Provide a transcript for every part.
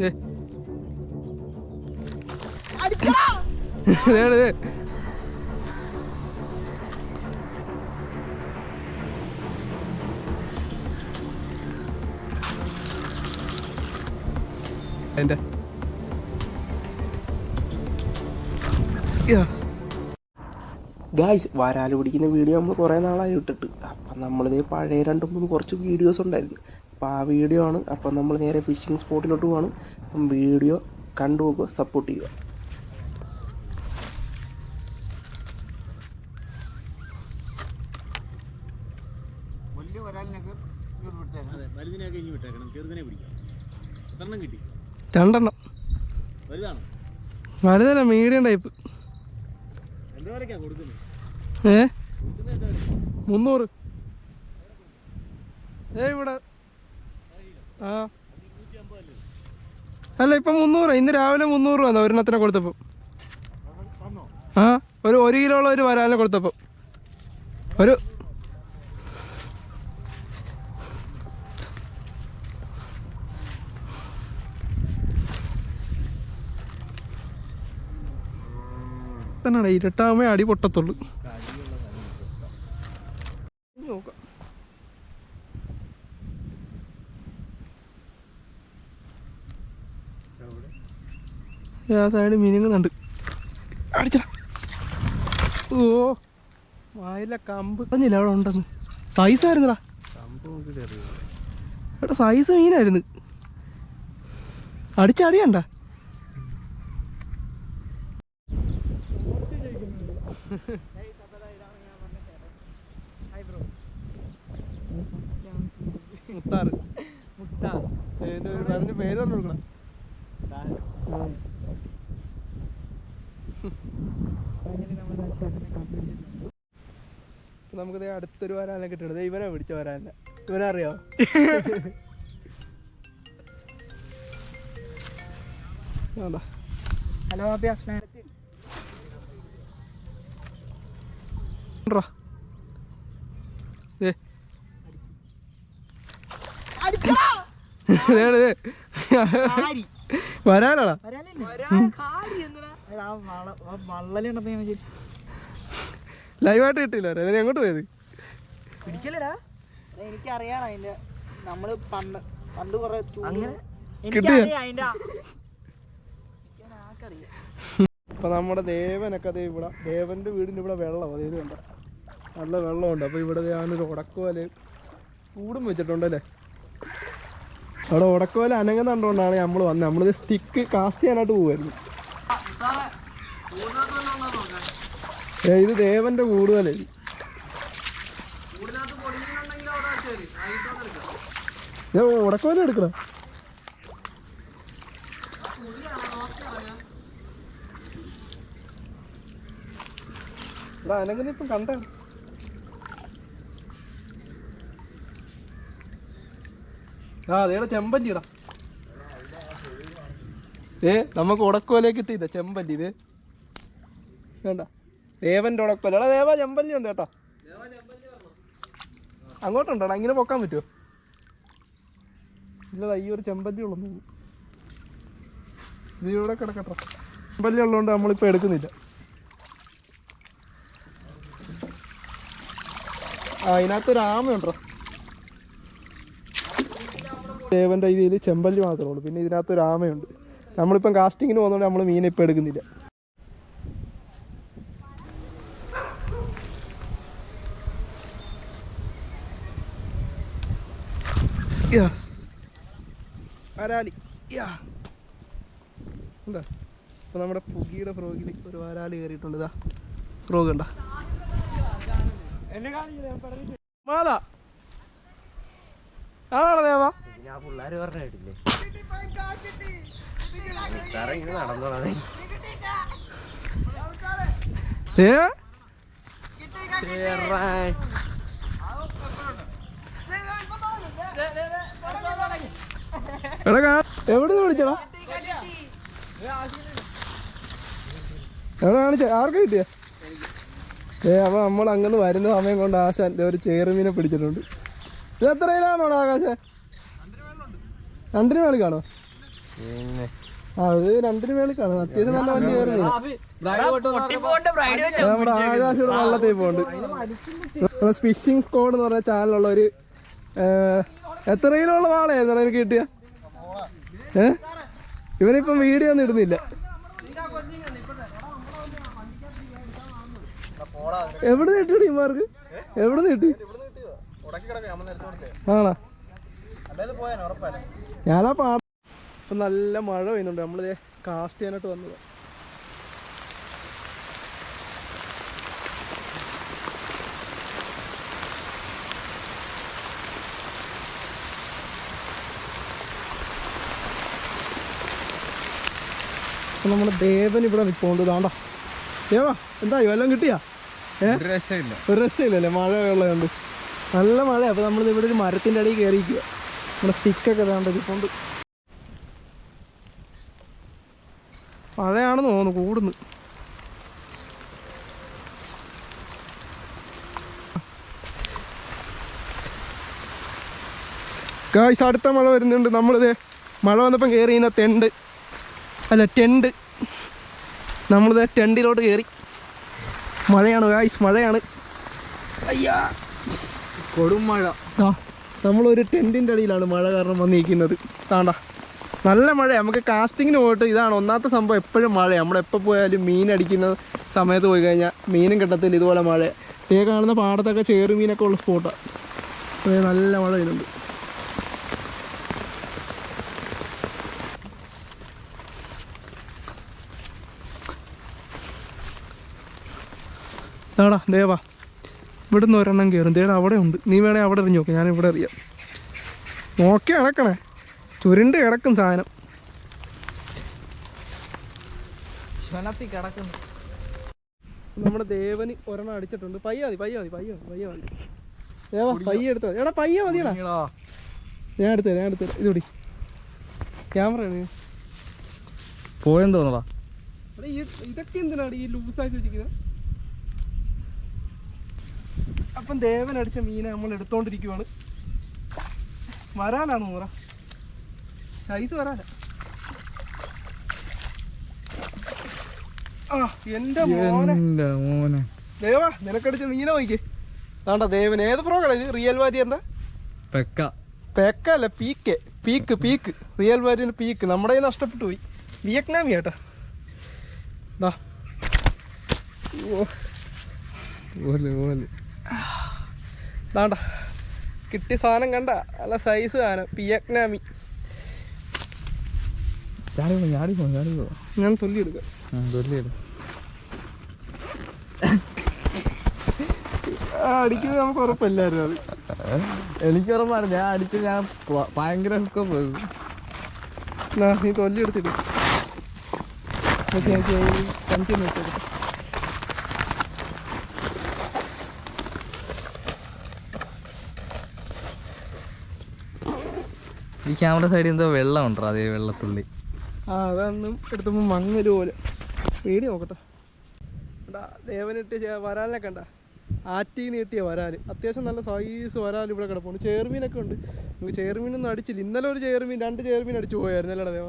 ദേ. Guys വരാൽ പിടിക്കുന്ന video നമ്മൾ കുറേ നാളായി ഇട്ടിട്ട്. അപ്പം നമ്മളിത് പഴയ രണ്ട് മൂന്ന് കുറച്ച് വീഡിയോസ് ഉണ്ടായിരുന്നു. അപ്പോൾ ആ വീഡിയോ ആണ്. അപ്പോൾ നമ്മൾ നേരെ ഫിഷിംഗ് സ്പോട്ടിലോട്ട് പോവാണ്. അപ്പം വീഡിയോ കണ്ടു പോകുക സപ്പോർട്ട് ചെയ്യുക. വലിയ വരാലിനൊക്കെ ഇനി വിട്ടേക്കണം. ചെറുതിനെ പിടിക്കാം. എത്രണ്ണം കിട്ടി. രണ്ടെണ്ണം. വലുതാണ്? വലുതല്ല മീഡിയം ടൈപ്പ് ഏ? മുന്നൂറ്. ഏ ഇവിടെ അല്ല ഇപ്പം മുന്നൂറ്. ഇന്ന് രാവിലെ മുന്നൂറ് രൂപ ഒരെണ്ണത്തിനെ കൊടുത്തപ്പോൾ തന്നോ ആ ഒരു ഒരു കിലോ ഉള്ള ഒരു വരാലിനെ കൊടുത്തപ്പോൾ ഒരു തന്നെ ഇരട്ടാകുമ്പോ അടി പൊട്ടത്തുള്ളൂ നോക്കാം ആ സൈഡ് മിനുങ്ങുന്നുണ്ട് അടിച്ചടാ. ഓ വായില കമ്പ്. പറഞ്ഞില്ല അവിടെ ഉണ്ടെന്ന്? സൈസ് ആയിരുന്നടാ. എടാ സൈസ് മീനായിരുന്നു. അടിച്ചടിയണ്ട. മുത്താറ്. പറഞ്ഞ പേര് പറഞ്ഞു കൊടുക്കണം. നമുക്ക് അടുത്തൊരു വരാനെ കിട്ടണത്. ഇവനെ പിടിച്ച വരാന ഇവനെ അറിയാവോ വേണ്ട ഹലോ ദേ. വരാനാടാ. ഞാൻ ലൈവായിട്ട് കിട്ടില്ല വരാൻ. എങ്ങോട്ട് പോയത്? പിടിക്കലടാ എനിക്കറിയാം അതിന്റെ നമ്മൾ പണ്ട് പണ്ട് കൊറേ അങ്ങനെ? അപ്പൊ നമ്മുടെ ദേവനൊക്കെ അതേ ഇവിടെ ദേവന്റെ വീടിന്റെ ഇവിടെ വെള്ളം അതേ കണ്ട. നല്ല വെള്ളമുണ്ട്. അപ്പൊ ഇവിടെ ഞാനൊരു ഉടക്കോൽ കൂടും വെച്ചിട്ടുണ്ടല്ലേ? അവിടെ ഉടക്കോല അനങ്ങുന്നുണ്ടോണ്ടാണ് നമ്മൾ വന്നത് നമ്മളിത് സ്റ്റിക്ക് കാസ്റ്റ് ചെയ്യാനായിട്ട് പോവായിരുന്നു. ഏ ഇത് ദേവന്റെ കൂടുതലേ. ഉടക്കോല എടുക്കണം അനങ്ങനെ ഇപ്പം കണ്ട. ആ അതേടെ ചെമ്പല്ലിടാ ഏ നമുക്ക് ഉടക്കോലെ കിട്ടിയില്ല ചെമ്പല്ലി ഇത്? വേണ്ട. ദേവന്റെ ഉടക്കോല. എടാ ദേവ ചെമ്പല്ലി ഉണ്ട് കേട്ടോ. അങ്ങോട്ടുണ്ടോടാ ഇങ്ങനെ പൊക്കാൻ പറ്റുമോ ഇല്ലടാ ഈ ഒരു ചെമ്പല്ലി ഉള്ളു. ഇത് ഇവിടെ കിടക്കട്ടോ. ചെമ്പല്ലി ഉള്ളതുകൊണ്ട് നമ്മളിപ്പോൾ എടുക്കുന്നില്ല. ആ അതിനകത്തൊരു ആമയുണ്ടോ? ദേവന്റെ ഇതിൽ ചെമ്പല്ലി മാത്രമേ ഉള്ളൂ. പിന്നെ ഇതിനകത്തൊരു ആമയുണ്ട്. നമ്മളിപ്പം കാസ്റ്റിങ്ങിന് പോകുന്നതുകൊണ്ട് നമ്മൾ മീനെ ഇപ്പം എടുക്കുന്നില്ല. യെസ് വരാലി. യാ. എന്താ? ഇപ്പം നമ്മുടെ പുകിയുടെ ഫ്രോഗിൽ ഒരു വരാലി കയറിയിട്ടുണ്ട്. ഇതാ ഫ്രോഗ് ഉണ്ടാ മാതാ. ആണോ ദേവാ? ഞാൻ പിള്ളേർ പറഞ്ഞ കേട്ടില്ലേ? ഇങ്ങനെ നടന്നോളാം. ദേവാ എടാ കാ- എവിടെ വിളിച്ചടാ? എവിടെ കാണിച്ച ആർക്ക് കിട്ടിയ? ഏ അപ്പൊ നമ്മൾ അങ്ങനെ വരുന്ന സമയം കൊണ്ട് ആശാൻ ദേ ഒരു ചേറുമീനെ പിടിച്ചിട്ടുണ്ട്. ഇത് എത്ര കിലാണോടാ ആകാശ? രണ്ടിന് മേളിൽ കാണോ ആ അത് രണ്ടിന് മേളിൽ കാണും. അത്യാവശ്യം നല്ല വണ്ടി കയറി നമ്മുടെ ആകാശോട് വള്ളത്തിൽ പോകുന്നുണ്ട് ഫിഷിംഗ് സ്കോഡ് എന്ന് പറഞ്ഞ ചാനലുള്ള ഒരു എത്ര കിലോയുള്ള വാളയായിരുന്നു എനിക്ക് കിട്ടിയ? ഏ? ഇവനിപ്പം വീഡിയോ ഒന്നും ഇടുന്നില്ല. എവിടെ കിട്ടി ഇമാർക്ക് എവിടെ കിട്ടി? ആണോ? ഞാനാ പാ ഇപ്പം നല്ല മഴ പെയ്യുന്നുണ്ട്. നമ്മളിത് കാസ്റ്റ് ചെയ്യാനായിട്ട് വന്നത്. അപ്പം നമ്മുടെ ദേവൻ ഇവിടെ നിൽപ്പുണ്ട് ഇതാണ്ടോ. ദേവാ എന്തായി വല്ലതും കിട്ടിയാ? ഏഹ് രസമില്ല ഒരു രസമില്ലല്ലേ മഴ ഉള്ളതുകൊണ്ട്. നല്ല മഴ അപ്പൊ നമ്മളിത് ഇവിടെ ഒരു മരത്തിന്റെ അടിയിൽ കയറിയിരിക്കുക നമ്മുടെ സ്റ്റിക്കൊക്കെ വേണ്ട ഇരിപ്പുണ്ട്. മഴയാണെന്ന് തോന്നുന്നു കൂടുന്നു. ഗായ്സ് അടുത്ത മഴ വരുന്നുണ്ട്. നമ്മളിത് മഴ വന്നപ്പം കയറി ഇന്ന തെണ്ട് അല്ല ടെണ്ട് നമ്മളിത് ടെൻഡിലോട്ട് കയറി മഴയാണ് ഗായ്സ് മഴയാണ്. അയ്യാ കൊടും മഴ. ആ നമ്മളൊരു ടെന്റിന്റെ അടിയിലാണ് മഴ കാരണം വന്നിരിക്കുന്നത് താണ്ട. നല്ല മഴ നമുക്ക് കാസ്റ്റിങ്ങിന് പോയിട്ട് ഇതാണ് ഒന്നാമത്തെ സംഭവം എപ്പോഴും മഴ നമ്മളെപ്പോൾ പോയാലും മീൻ അടിക്കുന്ന സമയത്ത് പോയി കഴിഞ്ഞാൽ മീനും കിട്ടത്തില്ല. ഇതുപോലെ മഴ ഈ കാണുന്ന പാടത്തൊക്കെ ചേറുമീനൊക്കെ ഉള്ള സ്പോട്ടാണ് നല്ല മഴ വരുന്നുണ്ട് ആടാ ദേവാ ഇവിടുന്ന് ഒരെണ്ണം കയറും ദേടാ അവിടെ ഉണ്ട്. നീ വേണേ അവിടെ എറിഞ്ഞു നോക്കാം. ഞാനിവിടെ ഇവിടെ അറിയാം. നോക്കി അടക്കണേ. ചുരുണ്ട് കിടക്കും സാധനം. നമ്മുടെ ദേവന് ഒരെണ്ണം അടിച്ചിട്ടുണ്ട്. പയ്യ മതി പയ്യ മതി പയ്യ മതി പയ്യ മതി. ദേവാ പയ്യ എടുത്തോ എടാ പയ്യ മതിയടാ ഞാൻ എടുത്തരാം ഞാൻ എടുത്തരാം ഇതുടി ക്യാമറ പോയെന്ന് തോന്നടാ ഇതൊക്കെ എന്തിനാണ് ഈ ലൂസാക്കി വെച്ചിരിക്കുന്നത് അപ്പം ദേവൻ അടിച്ച മീനെ നമ്മൾ എടുത്തോണ്ടിരിക്കുവാണ്. വരാനാണ് നൂറ. സൈസ് വരാനാ. ആ എന്റെ മോനെ. മോനെ. ദേവാ നിനക്കടിച്ച മീന നോക്കി താണ്ട ദേവൻ. ഏത് പ്രോഗ്രാം ഇത്? റിയൽ വാരിയറിന്റെ പെക്ക. പെക്ക അല്ല പീക്ക്. Peak peak. റിയൽ വാരിയറിന്റെ പീക്ക്. നമ്മുടെ കയ്യിൽ നഷ്ടപ്പെട്ടു പോയി. വിയറ്റ്നാമി കേട്ടാ ദാ. ഓ. പോലെ പോലെ ദാണ്ട കിട്ടിയ സാധനം കണ്ട നല്ല സൈസ് സാധനം. പിയക്നാമി ചാടി പോ ചാടി പോ ചാടി പോ ഞാൻ തൊല്ലി എടുക്കാം അടിക്കുന്നത് നമുക്ക് ഉറപ്പില്ലായിരുന്നു അത്. എനിക്ക് ഉറപ്പാണ് ഞാൻ അടിച്ച് ഞാൻ ഭയങ്കര ഹുക്കം പോയി നീ തൊല്ലി എടുത്തിട്ട് ഓക്കെ ഓക്കെ കഞ്ചി നോക്കിയെടുക്കാം ഈ ക്യാമറ സൈഡിൽ എന്തോ വെള്ളം ഉണ്ടോ അതേ വെള്ളത്തുള്ളി? ആ അതൊന്നും എടുത്തപ്പോൾ മങ്ങൽ പോലെ പേടി നോക്കട്ടെ. എടാ ദേവനിട്ട് ചെ- വരാലിനെ കണ്ട. ആറ്റീന്ന് കിട്ടിയ വരാൽ അത്യാവശ്യം നല്ല സൈസ് വരാൽ ഇവിടെ കിടപ്പുണ്ട്. ചേർമീനൊക്കെ ഉണ്ട്. നമുക്ക് ചേർമീനൊന്നും അടിച്ചില്ല. ഇന്നലെ ഒരു ചേർമീൻ രണ്ട് ചേർമീൻ അടിച്ചു പോയായിരുന്നു. അല്ലേടാ ദേവ.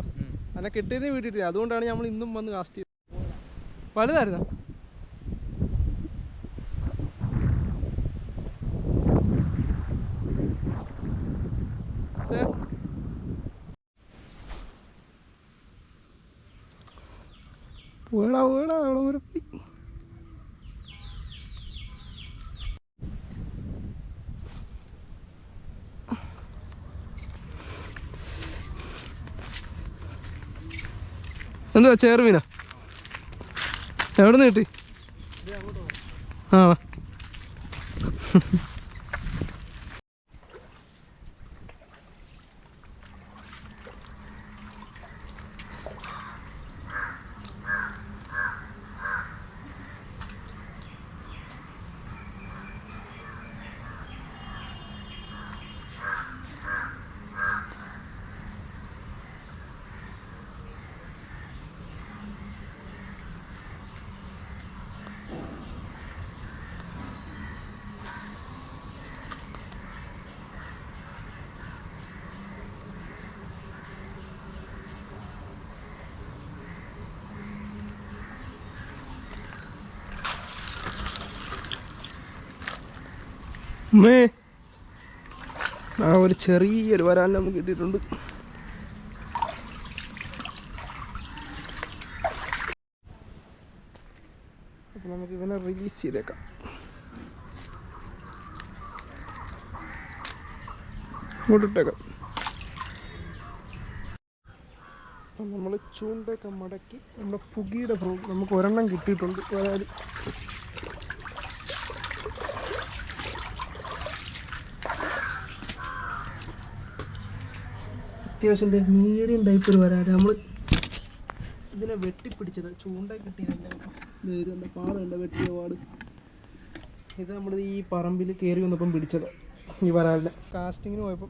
അങ്ങനെ കിട്ടിയതിന് വീട്ടിട്ടില്ല. അതുകൊണ്ടാണ് നമ്മൾ ഇന്നും വന്ന് കാസ്റ്റ് ചെയ്തത്. വലുതായിരുന്നോ ശ്ശേ. പോടാ പോടാ അവിടെ വരെ പോയി എന്തുവാ ചേർമീനാ എവിടെ നിന്ന് കിട്ടി? ആ അമ്മേ ആ ഒരു ചെറിയൊരു വരാൻ നമുക്ക് കിട്ടിയിട്ടുണ്ട്. അപ്പൊ നമുക്ക് ഇവനെ റിലീസ് ചെയ്തേക്കാം. ഇങ്ങോട്ടിട്ടേക്കാം അപ്പം നമ്മൾ ചൂണ്ടയൊക്കെ മടക്കി നമ്മുടെ പുകിയുടെ നമുക്ക് ഒരെണ്ണം കിട്ടിയിട്ടുണ്ട്. വരാൽ അത്യാവശ്യം മീഡിയം ടൈപ്പ് ഒരു വരാൻ നമ്മൾ ഇതിനെ വെട്ടിപ്പിടിച്ചത്. ചൂണ്ട കിട്ടിയതല്ല ഇത് എന്താ പാടുണ്ട് വെട്ടിയ പാട്. ഇത് നമ്മൾ ഈ പറമ്പിൽ കയറി വന്നപ്പം പിടിച്ചത്. ഈ വരാലിനെ. കാസ്റ്റിങ്ങിന് പോയപ്പം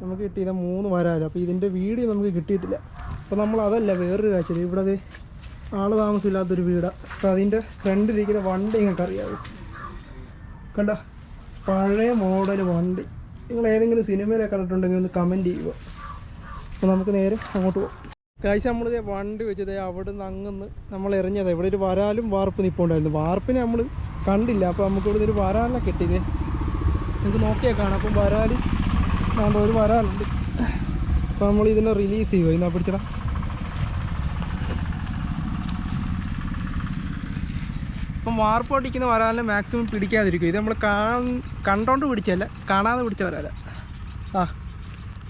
നമുക്ക് കിട്ടിയത് മൂന്ന് വരാൽ. അപ്പോൾ ഇതിന്റെ വീഡിയോ നമുക്ക് കിട്ടിയിട്ടില്ല. അപ്പോൾ നമ്മൾ അതല്ല വേറൊരു കാഴ്ച. ഇവിടെ അത് ആൾ താമസമില്ലാത്തൊരു വീടാണ് അപ്പോൾ അതിന്റെ ഫ്രണ്ടിലിരിക്കുന്ന വണ്ടി നിങ്ങൾക്ക് അറിയാവോ കണ്ട? പഴയ മോഡൽ വണ്ടി. നിങ്ങൾ ഏതെങ്കിലും സിനിമയിലൊക്കെ കണ്ടിട്ടുണ്ടെങ്കിൽ ഒന്ന് കമന്റ് ചെയ്യുക. അപ്പോൾ നമുക്ക് നേരെ അങ്ങോട്ട് പോകാം കാഴ്ച നമ്മളിത് വണ്ടി വെച്ചത് അവിടെ നിന്ന് അങ്ങന്ന് നമ്മൾ എറിഞ്ഞത് ഇവിടെ ഒരു വരാലും വാർപ്പ് നിൽപ്പുണ്ടായിരുന്നു വാർപ്പിനെ നമ്മൾ കണ്ടില്ല. അപ്പോൾ നമുക്ക് ഇവിടെ ഒരു വരാലിനെ കിട്ടിയത് നിങ്ങൾക്ക് നോക്കിയാൽ കാണാം. അപ്പം വരാൽ കാണുമ്പോൾ ഒരു വരാലുണ്ട്. അപ്പോൾ നമ്മൾ ഇതിനെ റിലീസ് ചെയ്യുമോ ഇന്നാ പിടിച്ചടാ അപ്പം വാർപ്പ് ഓടിക്കുന്ന വരാലിനെ മാക്സിമം പിടിക്കാതിരിക്കും ഇത് നമ്മൾ കണ്ടോണ്ട് പിടിച്ചല്ല കാണാതെ പിടിച്ച വരാല. ആ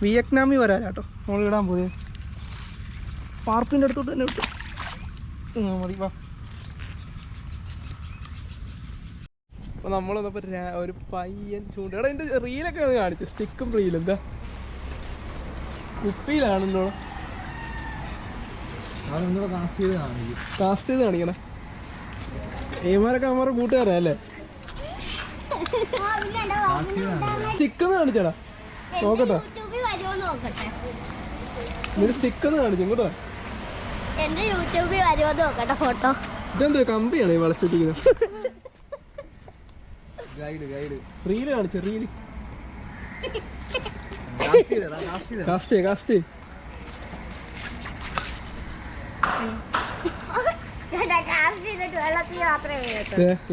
വിയറ്റ്നാമി വരാല കേട്ടോ. നമ്മൾ ഇടാൻ പോയത് പാർപ്പിന്റെ അടുത്തോട്ട് തന്നെ വിട്ടു. മതി വാ. അപ്പോൾ നമ്മൾ വന്നപ്പോൾ ഒരു പയ്യൻ ചൂണ്ട. എടാ എന്റെ റീലൊക്കെ ആണ് കാണിച്ചു. സ്റ്റിക്കും റീലും. എന്താ കുപ്പിയിലാണല്ലോ അതൊന്നുകൂടെ കാസ്റ്റ് ചെയ്ത് കാണിക്കും. കാസ്റ്റ് ചെയ്ത് കാണിക്കണേ. ഏമാരൊക്കെ അമ്മമാരുടെ കൂട്ടുകാരാ അല്ലേ? കാസ്റ്റ് ചെയ്ത് കാണിക്കും. സ്റ്റിക്കെന്ന് കാണിച്ചടാ. നോക്കട്ടെ. എന്റെ യൂട്യൂബിൽ വരുമോ നോക്കട്ടെ ഫോട്ടോ ഇതെന്തോ കമ്പിയാണ് ഈ വളച്ചിട്ടിരിക്കുന്നത്? റീൽ കാണിച്ചു റീൽ കാസ്റ്റ് കാസ്റ്റ്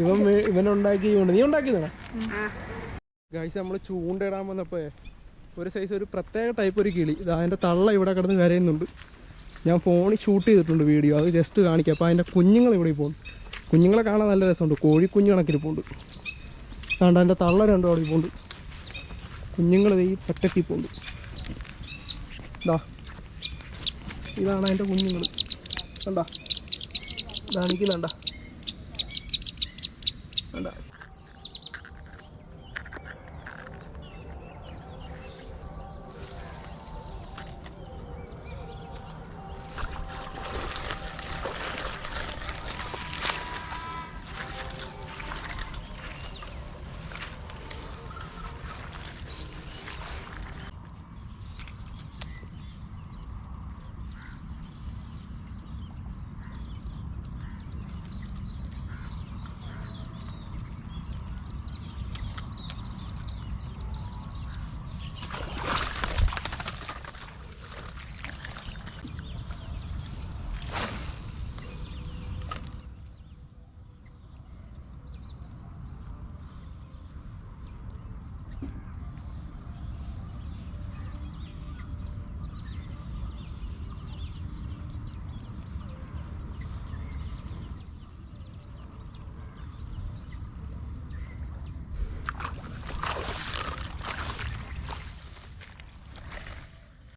ഇവൻ ഇവൻ ഉണ്ടാക്കി നീ ഉണ്ടാക്കിയതാ ഗായ്സ് നമ്മൾ ചൂണ്ടയിടാൻ വന്നപ്പോ ഒരു സൈസ് ഒരു പ്രത്യേക ടൈപ്പ് ഒരു കിളി. ഇത് അതിന്റെ തള്ള ഇവിടെ കിടന്ന് കരയുന്നുണ്ട്. ഞാൻ ഫോണിൽ ഷൂട്ട് ചെയ്തിട്ടുണ്ട് വീഡിയോ അത് ജസ്റ്റ് കാണിക്കാം. അപ്പോൾ അതിന്റെ കുഞ്ഞുങ്ങൾ ഇവിടെ പോകുന്നു കുഞ്ഞുങ്ങളെ കാണാൻ നല്ല രസമുണ്ട്. കോഴിക്കുഞ്ഞു കണക്കിന് പോകുന്നുണ്ട് അതുകൊണ്ട് അതിന്റെ തള്ള രണ്ടും അവിടെ പോകുന്നുണ്ട് കുഞ്ഞുങ്ങൾ ഈ പറ്റക്കി പോകുന്നുണ്ട് ഇതാ ഇതാണ് അതിന്റെ കുഞ്ഞുങ്ങൾ. കണ്ടാ? കാണിക്കുന്നുണ്ടാ കണ്ട?